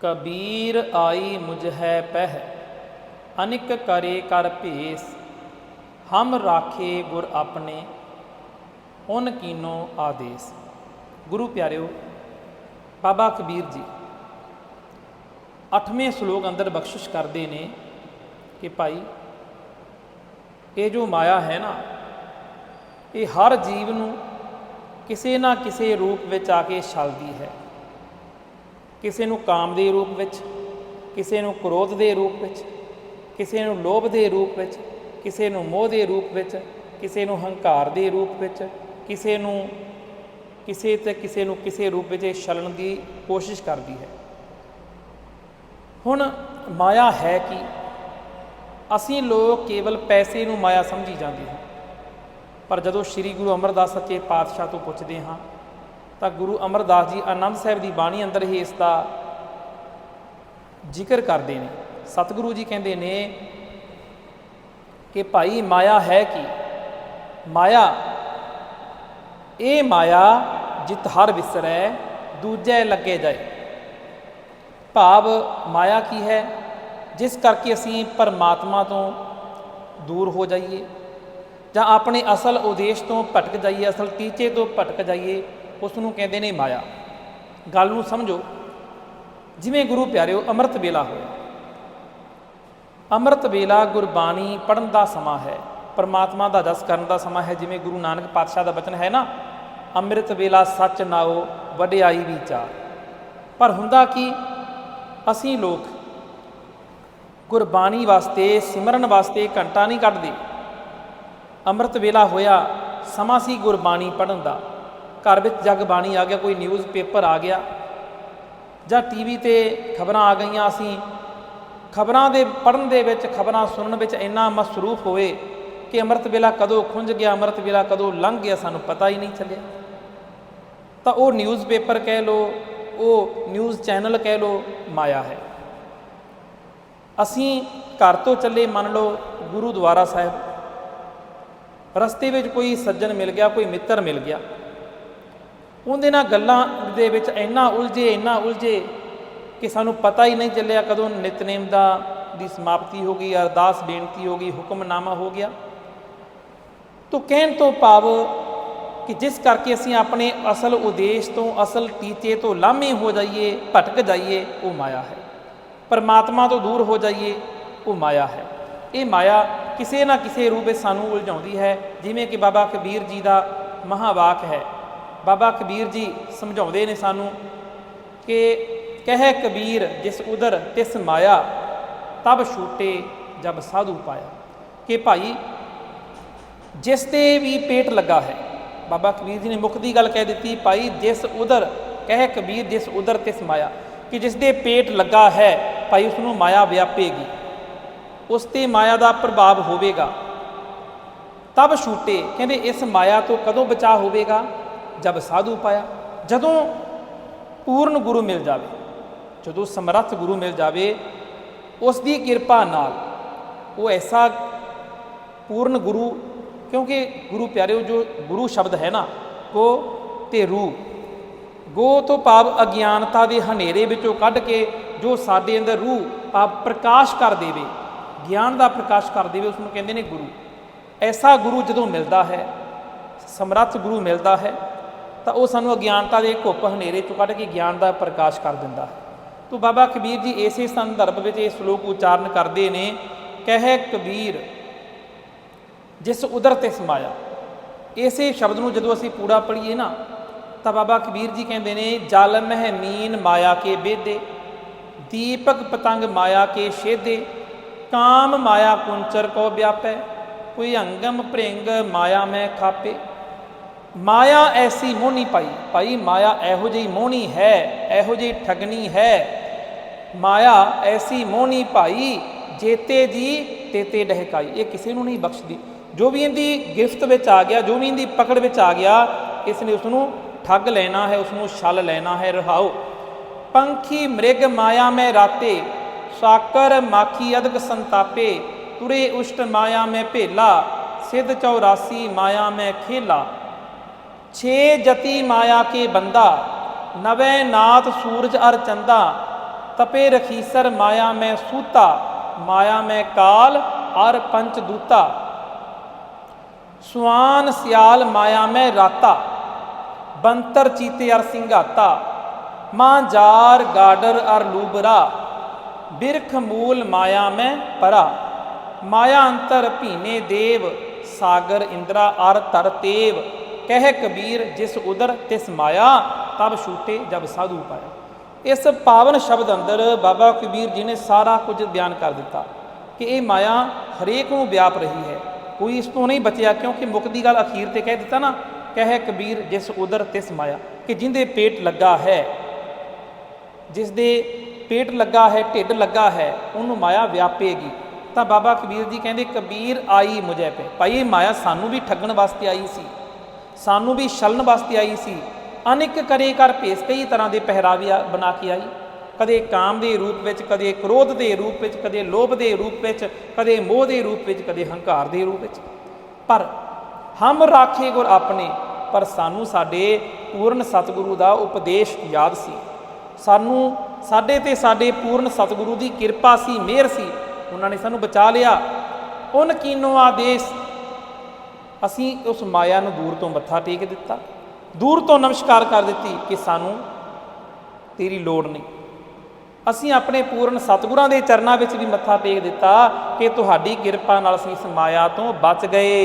ਕਬੀਰ ਆਈ ਮੁਝ ਹੈ ਪਹਿ, ਅਨਿਕ ਕਰੇ ਕਰ ਭੇਸ, ਹਮ ਰਾਖੇ ਗੁਰ ਆਪਣੇ, ਉਨ ਕੀਨੋ ਆਦੇਸ। ਗੁਰੂ ਪਿਆਰਿਓ, ਬਾਬਾ ਕਬੀਰ ਜੀ 8ਵੇਂ ਸ਼ਲੋਕ ਅੰਦਰ ਬਖਸ਼ਿਸ਼ ਕਰਦੇ ਨੇ ਕਿ ਭਾਈ, ਇਹ ਜੋ ਮਾਇਆ ਹੈ ਨਾ, ਇਹ ਹਰ ਜੀਵ ਨੂੰ ਕਿਸੇ ਨਾ ਕਿਸੇ ਰੂਪ ਵਿੱਚ ਆ ਕੇ ਛਲਦੀ ਹੈ। ਕਿਸੇ ਨੂੰ ਕਾਮ ਦੇ ਰੂਪ ਵਿੱਚ, ਕਿਸੇ ਨੂੰ ਕ੍ਰੋਧ ਦੇ ਰੂਪ ਵਿੱਚ, ਕਿਸੇ ਨੂੰ ਲੋਭ ਦੇ ਰੂਪ ਵਿੱਚ, ਕਿਸੇ ਨੂੰ ਮੋਹ ਦੇ ਰੂਪ ਵਿੱਚ, ਕਿਸੇ ਨੂੰ ਹੰਕਾਰ ਦੇ ਰੂਪ ਵਿੱਚ, ਕਿਸੇ ਨੂੰ, ਕਿਸੇ ਤੇ ਕਿਸੇ ਨੂੰ ਕਿਸੇ ਰੂਪ ਵਿੱਚ ਛਲਣ ਦੀ ਕੋਸ਼ਿਸ਼ ਕਰਦੀ ਹੈ। ਹੁਣ ਮਾਇਆ ਹੈ ਕਿ? ਅਸੀਂ ਲੋਕ ਕੇਵਲ ਪੈਸੇ ਨੂੰ ਮਾਇਆ ਸਮਝੀ ਜਾਂਦੇ ਹਾਂ। ਪਰ ਜਦੋਂ ਸ੍ਰੀ ਗੁਰੂ ਅਮਰਦਾਸ ਸੱਚੇ ਪਾਤਸ਼ਾਹ ਤੋਂ ਪੁੱਛਦੇ ਹਾਂ ਤਾਂ ਗੁਰੂ ਅਮਰਦਾਸ ਜੀ ਆਨੰਦ ਸਾਹਿਬ ਦੀ ਬਾਣੀ ਅੰਦਰ ਹੀ ਇਸ ਦਾ ਜ਼ਿਕਰ ਕਰਦੇ ਨੇ। ਸਤਿਗੁਰੂ ਜੀ ਕਹਿੰਦੇ ਨੇ ਕਿ ਭਾਈ ਮਾਇਆ ਹੈ ਕੀ? ਮਾਇਆ, ਇਹ ਮਾਇਆ ਜਿਤ ਹਰ ਵਿਸਰੈ, ਦੂਜੇ ਲੱਗੇ ਜਾਏ। ਭਾਵ ਮਾਇਆ ਕੀ ਹੈ? ਜਿਸ ਕਰਕੇ ਅਸੀਂ ਪਰਮਾਤਮਾ ਤੋਂ ਦੂਰ ਹੋ ਜਾਈਏ ਜਾਂ ਆਪਣੇ ਅਸਲ ਉਦੇਸ਼ ਤੋਂ ਭਟਕ ਜਾਈਏ, ਅਸਲ ਟੀਚੇ ਤੋਂ ਭਟਕ ਜਾਈਏ ਉਸ ਨੂੰ ਕਹਿੰਦੇ ਨੇ, ਮਾਇਆ, ਗੱਲ ਨੂੰ ਸਮਝੋ। ਜਿਵੇਂ ਗੁਰੂ ਪਿਆਰਿਓ, ਅੰਮ੍ਰਿਤ ਵੇਲਾ ਹੋਇਆ। ਅੰਮ੍ਰਿਤ ਵੇਲਾ ਗੁਰਬਾਣੀ ਪੜਨ ਦਾ ਸਮਾਂ ਹੈ। ਪਰਮਾਤਮਾ ਦਾ ਜਸ ਕਰਨ ਦਾ ਸਮਾਂ ਹੈ। ਜਿਵੇਂ ਗੁਰੂ ਨਾਨਕ ਪਾਤਸ਼ਾਹ ਦਾ ਬਚਨ ਹੈ ਨਾ, ਅੰਮ੍ਰਿਤ ਵੇਲਾ ਸੱਚ ਨਾਓ ਵਡਿਆਈ ਵਿਚਾਰ ਪਰ ਹੁੰਦਾ ਕੀ, ਅਸੀਂ ਲੋਕ ਗੁਰਬਾਣੀ ਵਾਸਤੇ, ਸਿਮਰਨ ਵਾਸਤੇ ਘੰਟਾ ਨਹੀਂ ਕੱਢਦੇ। ਅੰਮ੍ਰਿਤ ਵੇਲਾ ਹੋਇਆ, ਸਮਾਂ ਸੀ ਗੁਰਬਾਣੀ ਪੜਨ ਦਾ। ਘਰ ਵਿੱਚ ਜਗ ਬਾਣੀ ਆ ਗਿਆ, ਕੋਈ ਨਿਊਜ਼ ਪੇਪਰ ਆ ਗਿਆ ਜਾਂ ਟੀਵੀ ਤੇ ਖਬਰਾਂ ਆ ਗਈਆਂ ਅਸੀਂ, ਖਬਰਾਂ ਦੇ ਪੜਨ ਦੇ ਵਿੱਚ, ਖਬਰਾਂ ਸੁਣਨ ਵਿੱਚ ਇੰਨਾ ਮਸਰੂਫ ਹੋਏ ਕਿ ਅੰਮ੍ਰਿਤ ਵੇਲਾ ਕਦੋਂ ਖੁੰਝ ਗਿਆ, ਅੰਮ੍ਰਿਤ ਵੇਲਾ ਕਦੋਂ ਲੰਘ ਗਿਆ ਸਾਨੂੰ ਪਤਾ ਹੀ ਨਹੀਂ ਚੱਲਿਆ। ਤਾਂ ਉਹ ਨਿਊਜ਼ ਪੇਪਰ ਕਹਿ ਲੋ ਉਹ ਨਿਊਜ਼ ਚੈਨਲ ਕਹਿ ਲੋ ਮਾਇਆ ਹੈ। ਅਸੀਂ ਘਰ ਤੋਂ ਚੱਲੇ, ਮੰਨ ਲਓ ਗੁਰੂਦੁਆਰਾ ਸਾਹਿਬ, ਰਸਤੇ ਵਿੱਚ ਕੋਈ ਸੱਜਣ ਮਿਲ ਗਿਆ, ਕੋਈ ਮਿੱਤਰ ਮਿਲ ਗਿਆ ਉਹਦੇ ਨਾਲ ਗੱਲਾਂ ਦੇ ਵਿੱਚ ਇੰਨਾ ਉਲਝੇ ਇੰਨਾ ਉਲਝੇ ਕਿ ਸਾਨੂੰ ਪਤਾ ਹੀ ਨਹੀਂ ਚੱਲਿਆ ਕਦੋਂ ਨਿਤਨੇਮ ਦਾ ਦੀ ਸਮਾਪਤੀ ਹੋ ਗਈ, ਅਰਦਾਸ ਬੇਨਤੀ ਹੋ ਗਈ, ਹੁਕਮਨਾਮਾ ਹੋ ਗਿਆ। ਤੋਂ ਕਹਿਣ ਤੋਂ ਭਾਵ ਕਿ ਜਿਸ ਕਰਕੇ ਅਸੀਂ ਆਪਣੇ ਅਸਲ ਉਦੇਸ਼ ਤੋਂ, ਅਸਲ ਟੀਚੇ ਤੋਂ ਲਾਮੇ ਹੋ ਜਾਈਏ, ਭਟਕ ਜਾਈਏ, ਉਹ ਮਾਇਆ ਹੈ। ਪਰਮਾਤਮਾ ਤੋਂ ਦੂਰ ਹੋ ਜਾਈਏ, ਉਹ ਮਾਇਆ ਹੈ। ਇਹ ਮਾਇਆ ਕਿਸੇ ਨਾ ਕਿਸੇ ਰੂਪ ਵਿੱਚ ਸਾਨੂੰ ਉਲਝਾਉਂਦੀ ਹੈ, ਜਿਵੇਂ ਕਿ ਬਾਬਾ ਕਬੀਰ ਜੀ ਦਾ ਮਹਾਵਾਕ ਹੈ ਬਾਬਾ ਕਬੀਰ ਜੀ ਸਮਝਾਉਂਦੇ ਨੇ ਸਾਨੂੰ ਕਿ ਕਹਿ ਕਬੀਰ ਜਿਸ ਉਦਰ ਤਿਸ ਮਾਇਆ, ਤਬ ਛੂਟੇ ਜਬ ਸਾਧੂ ਪਾਇਆ। ਕਿ ਭਾਈ ਜਿਸ ਤੇ ਵੀ ਪੇਟ ਲੱਗਾ ਹੈ, ਬਾਬਾ ਕਬੀਰ ਜੀ ਨੇ ਮੁੱਖ ਦੀ ਗੱਲ ਕਹਿ ਦਿੱਤੀ, ਭਾਈ ਜਿਸ ਉਦਰ, ਕਹਿ ਕਬੀਰ ਜਿਸ ਉਦਰ ਤਿਸ ਮਾਇਆ, ਕਿ ਜਿਸ ਦੇ ਪੇਟ ਲੱਗਾ ਹੈ, ਭਾਈ ਉਸ ਨੂੰ ਮਾਇਆ ਵਿਆਪੇਗੀ। ਉਸ ਤੇ ਮਾਇਆ ਦਾ ਪ੍ਰਭਾਵ ਹੋਵੇਗਾ। ਤਬ ਛੂਟੇ, ਕਹਿੰਦੇ ਇਸ ਮਾਇਆ ਤੋਂ ਕਦੋਂ ਬਚਾ ਹੋਵੇਗਾ? ਜਬ ਸਾਧੂ ਪਾਇਆ, ਜਦੋਂ ਪੂਰਨ ਗੁਰੂ ਮਿਲ ਜਾਵੇ, ਜਦੋਂ ਸਮਰੱਥ ਗੁਰੂ ਮਿਲ ਜਾਵੇ ਉਸ ਦੀ ਕਿਰਪਾ ਨਾਲ ਉਹ ਐਸਾ ਪੂਰਨ ਗੁਰੂ, ਕਿਉਂਕਿ ਗੁਰੂ ਪਿਆਰਿਓ ਜੋ ਗੁਰੂ ਸ਼ਬਦ ਹੈ ਨਾ ਕੋ ਤੇ ਰੂ, ਗੋ ਤੋਂ ਭਾਵ ਅਗਿਆਨਤਾ ਦੇ ਹਨੇਰੇ ਵਿੱਚੋਂ ਕੱਢ ਕੇ ਜੋ ਸਾਡੇ ਅੰਦਰ ਰੂਹ ਭਾਵ ਪ੍ਰਕਾਸ਼ ਕਰ ਦੇਵੇ, ਗਿਆਨ ਦਾ ਪ੍ਰਕਾਸ਼ ਕਰ ਦੇਵੇ ਉਸ ਨੂੰ ਕਹਿੰਦੇ ਨੇ ਗੁਰੂ। ਐਸਾ ਗੁਰੂ ਜਦੋਂ ਮਿਲਦਾ ਹੈ, ਸਮਰੱਥ ਗੁਰੂ ਮਿਲਦਾ ਹੈ ਤਾਂ ਉਹ ਸਾਨੂੰ ਅਗਿਆਨਤਾ ਦੇ ਘੁੱਪ ਹਨੇਰੇ ਚੋਂ ਕੱਢ ਕੇ ਗਿਆਨ ਦਾ ਪ੍ਰਕਾਸ਼ ਕਰ ਦਿੰਦਾ। ਹੈ ਤੋ ਬਾਬਾ ਕਬੀਰ ਜੀ ਇਸੇ ਸੰਦਰਭ ਵਿੱਚ ਇਹ ਸ਼ਲੋਕ ਉਚਾਰਨ ਕਰਦੇ ਨੇ, ਕਹਿ ਕਬੀਰ, ਜਿਸ ਉਦਰ ਤੇ ਸਮਾਇਆ। ਇਸੇ ਸ਼ਬਦ ਨੂੰ ਜਦੋਂ ਅਸੀਂ ਪੂਰਾ ਪੜ੍ਹੀਏ ਨਾ, ਤਾਂ ਬਾਬਾ ਕਬੀਰ ਜੀ ਕਹਿੰਦੇ ਨੇ, ਜਲ ਮਹਿ ਮੀਨ ਮਾਇਆ ਕੇ ਬੇਦੇ, ਦੀਪਕ ਪਤੰਗ ਮਾਇਆ ਕੇ ਛੇਦੇ, ਕਾਮ ਮਾਇਆ ਕੁੰਚਰ ਕੋ ਵਿਆਪੈ, ਕੋਈ ਅੰਗਮ ਭ੍ਰਿੰਗ ਮਾਇਆ ਮੈਂ ਖਾਪੇ। ਮਾਇਆ ਐਸੀ ਮੋਹਣੀ ਪਾਈ। ਭਾਈ, ਮਾਇਆ ਇਹੋ ਜਿਹੀ ਮੋਹਣੀ ਹੈ, ਇਹੋ ਜਿਹੀ ਠਗਣੀ ਹੈ। ਮਾਇਆ ਐਸੀ ਮੋਹਣੀ ਭਾਈ ਜੇਤੇ ਜੀ ਤੇਤੇ ਡਹਿਕਾਈ। ਇਹ ਕਿਸੇ ਨੂੰ ਨਹੀਂ ਬਖਸ਼ਦੀ। ਜੋ ਵੀ ਇਹਦੀ ਗਿਫਤ ਵਿੱਚ ਆ ਗਿਆ, ਜੋ ਵੀ ਇਹਦੀ ਪਕੜ ਵਿੱਚ ਆ ਗਿਆ ਇਸ ਨੇ ਉਸ ਨੂੰ ਠੱਗ ਲੈਣਾ ਹੈ ਉਸ ਨੂੰ ਛਲ ਲੈਣਾ ਹੈ, ਰਹਾਓ। ਪੰਖੀ ਮ੍ਰਿਗ ਮਾਇਆ ਮੈਂ ਰਾਤੇ, ਸਾਕਰ ਮਾਖੀ ਅਦਕ ਸੰਤਾਪੇ। ਤੁਰੇ ਉਸ਼ਟ ਮਾਇਆ ਮੈਂ ਭੇਲਾ, ਸਿੱਧ 84 ਮਾਇਆ ਮੈਂ ਖੇਲਾ। ਛੇ ਜਤੀ ਮਾਇਆ ਕੇ ਬੰਦਾ, ਨਵੇਂ ਨਾਥ ਸੂਰਜ ਅਰ ਚੰਦਾ, ਤਪੇ ਰਖੀਸਰ ਮਾਇਆ ਮੈਂ ਸੂਤਾ, ਮਾਇਆ ਮੈਂ ਕਾਲ ਅਰ ਪੰਚ ਦੂਤਾ। ਸੁਆਨ ਸਿਆਲ ਮਾਇਆ ਮੈਂ ਰਾਤਾ, ਬੰਤਰ ਚੀਤੇ ਅਰ ਸਿੰਘਾਤਾ, ਮਾਂ ਜਾਰ ਗਾਡਰ ਅਰ ਲੂਬਰਾ, ਬਿਰਖ ਮੂਲ ਮਾਇਆ ਮੈਂ ਪਰਾ। ਮਾਇਆ ਅੰਤਰ ਭੀਨੇ ਦੇਵ, ਸਾਗਰ ਇੰਦਰਾ ਅਰ ਤਰ ਤੇਵ। ਕਹਿ ਕਬੀਰ, ਜਿਸ ਉਦਰ ਤਿਸ ਮਾਇਆ, ਤਬ ਛੂਟੇ ਜਬ ਸਾਧੂ ਪਾਇਆ। ਇਸ ਪਾਵਨ ਸ਼ਬਦ ਅੰਦਰ ਬਾਬਾ ਕਬੀਰ ਜੀ ਨੇ ਸਾਰਾ ਕੁਝ ਬਿਆਨ ਕਰ ਦਿੱਤਾ ਕਿ ਇਹ ਮਾਇਆ ਹਰੇਕ ਨੂੰ ਵਿਆਪ ਰਹੀ ਹੈ। ਕੋਈ ਇਸ ਤੋਂ ਨਹੀਂ ਬਚਿਆ, ਕਿਉਂਕਿ ਮੁੱਖ ਦੀ ਗੱਲ ਅਖੀਰ ਤੇ ਕਹਿ ਦਿੱਤਾ ਨਾ, ਕਹਿ ਕਬੀਰ, ਜਿਸ ਉਦਰ ਤਿਸ ਮਾਇਆ, ਕਿ ਜਿੰਦੇ ਪੇਟ ਲੱਗਾ ਹੈ ਜਿਸ ਦੇ ਪੇਟ ਲੱਗਾ ਹੈ, ਢਿੱਡ ਲੱਗਾ ਹੈ, ਉਹਨੂੰ ਮਾਇਆ ਵਿਆਪੇਗੀ। ਤਾਂ ਬਾਬਾ ਕਬੀਰ ਜੀ ਕਹਿੰਦੇ, ਕਬੀਰ ਆਈ ਮੁਝੇ ਪੇ। ਭਾਈ, ਇਹ ਮਾਇਆ ਸਾਨੂੰ ਵੀ ਠੱਗਣ ਵਾਸਤੇ ਆਈ ਸੀ। ਸਾਨੂੰ ਵੀ ਛਲਣ ਵਾਸਤੇ ਆਈ ਸੀ। ਅਨੇਕ ਕਰੇ ਕਰ ਭੇਸ ਕਈ ਤਰ੍ਹਾਂ ਦੇ ਪਹਿਰਾਵੇ ਬਣਾ ਕੇ ਆਈ। ਕਦੇ ਕਾਮ ਦੇ ਰੂਪ ਵਿੱਚ, ਕਦੇ ਕ੍ਰੋਧ ਦੇ ਰੂਪ ਵਿੱਚ, ਕਦੇ ਲੋਭ ਦੇ ਰੂਪ ਵਿੱਚ, ਕਦੇ ਮੋਹ ਦੇ ਰੂਪ ਵਿੱਚ, ਕਦੇ ਹੰਕਾਰ ਦੇ ਰੂਪ ਵਿੱਚ। ਪਰ ਹਮ ਰਾਖੇ ਗੁਰ ਆਪਣੇ, ਪਰ ਸਾਨੂੰ ਸਾਡੇ ਪੂਰਨ ਸਤਿਗੁਰੂ ਦਾ ਉਪਦੇਸ਼ ਯਾਦ ਸੀ। ਸਾਨੂੰ ਸਾਡੇ ਤੇ ਸਾਡੇ ਪੂਰਨ ਸਤਿਗੁਰੂ ਦੀ ਕਿਰਪਾ ਸੀ, ਮਿਹਰ ਸੀ। ਉਹਨਾਂ ਨੇ ਸਾਨੂੰ ਬਚਾ ਲਿਆ। ਉਨ ਕੀਨੋ ਆਦੇਸ਼ ਅਸੀਂ ਉਸ ਮਾਇਆ ਨੂੰ ਦੂਰ ਤੋਂ ਮੱਥਾ ਟੇਕ ਦਿੱਤਾ। ਦੂਰ ਤੋਂ ਨਮਸਕਾਰ ਕਰ ਦਿੱਤੀ ਕਿ ਸਾਨੂੰ ਤੇਰੀ ਲੋੜ ਨਹੀਂ। ਅਸੀਂ ਆਪਣੇ ਪੂਰਨ ਸਤਿਗੁਰਾਂ ਦੇ ਚਰਨਾਂ ਵਿੱਚ ਵੀ ਮੱਥਾ ਟੇਕ ਦਿੱਤਾ ਕਿ ਤੁਹਾਡੀ ਕਿਰਪਾ ਨਾਲ ਅਸੀਂ ਇਸ ਮਾਇਆ ਤੋਂ ਬਚ ਗਏ।